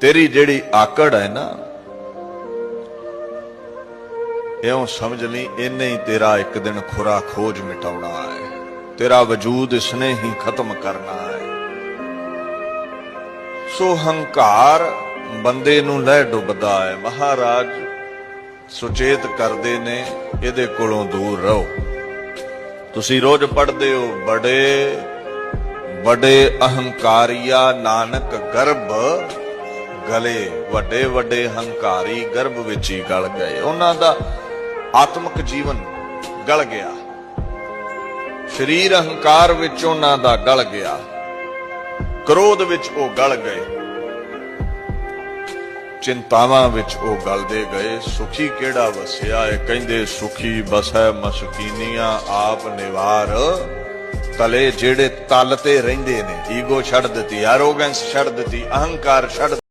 ਤੇਰੀ ਜਿਹੜੀ ਆਕੜ ਹੈ ਨਾ, ਇਉਂ ਸਮਝ ਲਈ ਇਹਨੇ ਹੀ ਤੇਰਾ ਇੱਕ ਦਿਨ ਖੁਰਾ ਖੋਜ ਮਿਟਾਉਣਾ ਹੈ। ਤੇਰਾ ਵਜੂਦ ਇਸਨੇ ਹੀ ਖਤਮ ਕਰਨਾ ਹੈ। ਸੋ ਹੰਕਾਰ ਬੰਦੇ ਨੂੰ ਲੈ ਡੁੱਬਦਾ ਹੈ। ਮਹਾਰਾਜ, ਸੁਚੇਤ ਕਰਦੇ ਨੇ, ਇਹਦੇ ਕੋਲੋਂ ਦੂਰ ਰਹੋ। ਤੁਸੀਂ ਰੋਜ਼ ਪੜ੍ਹਦੇ ਹੋ, ਬੜੇ ਬੜੇ ਅਹੰਕਾਰੀਆ ਨਾਨਕ ਗਰਭ ਗਲੇ ਵੱਡੇ ਵੱਡੇ ਹੰਕਾਰੀ ਗਰਭ ਵਿੱਚ ਹੀ ਗਲ ਗਏ। ਉਹਨਾਂ ਦਾ ਆਤਮਿਕ ਜੀਵਨ ਗਲ ਗਿਆ। ਸਰੀਰ ਅਹੰਕਾਰ ਵਿੱਚ ਉਹਨਾਂ ਦਾ ਗਲ ਗਿਆ। ਕ੍ਰੋਧ ਵਿੱਚ ਉਹ ਗਲ ਗਏ। ਚਿੰਤਾਵਾਂ ਵਿੱਚ ਉਹ ਗਲਦੇ ਗਏ। ਸੁਖੀ ਕਿਹੜਾ ਵਸਿਆ ਏ? ਕਹਿੰਦੇ ਸੁਖੀ ਬਸੈ ਮਸਕੀਨੀਆਂ ਆਪ ਨਿਵਾਰ। ਤਲੇ ਜਿਹੜੇ ਤਲ ਤੇ ਰਹਿੰਦੇ ਨੇ, ਈਗੋ ਛੱਡ ਦਿੱਤੀ ਐਰੋਗੈਂਸ ਛੱਡ ਦਿੱਤੀ, ਅਹੰਕਾਰ ਛੱਡ